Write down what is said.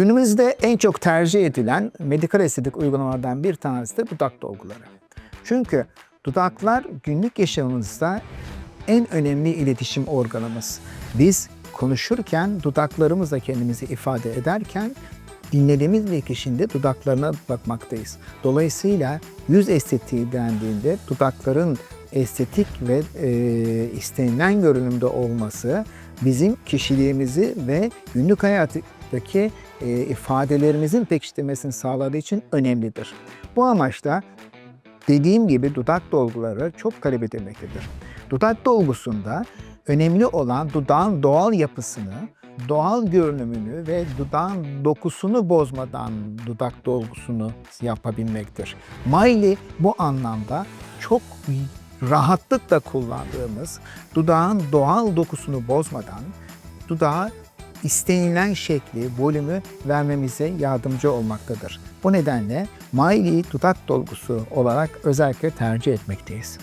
Günümüzde en çok tercih edilen medikal estetik uygulamalardan bir tanesi de dudak dolguları. Çünkü dudaklar günlük yaşamımızda en önemli iletişim organımız. Biz konuşurken dudaklarımızla kendimizi ifade ederken dinlediğimiz bir kişinin de dudaklarına bakmaktayız. Dolayısıyla yüz estetiği dendiğinde dudakların estetik ve e, istenilen görünümde olması bizim kişiliğimizi ve günlük hayattaki e, ifadelerimizin pekiştirmesini sağladığı için önemlidir. Bu amaçla dediğim gibi dudak dolguları çok talep edilmektedir. Dudak dolgusunda önemli olan dudağın doğal yapısını, doğal görünümünü ve dudağın dokusunu bozmadan dudak dolgusunu yapabilmektir. Miley bu anlamda çok rahatlıkla kullandığımız dudağın doğal dokusunu bozmadan dudağa istenilen şekli, volümü vermemize yardımcı olmaktadır. Bu nedenle Miley dudak dolgusu olarak özellikle tercih etmekteyiz.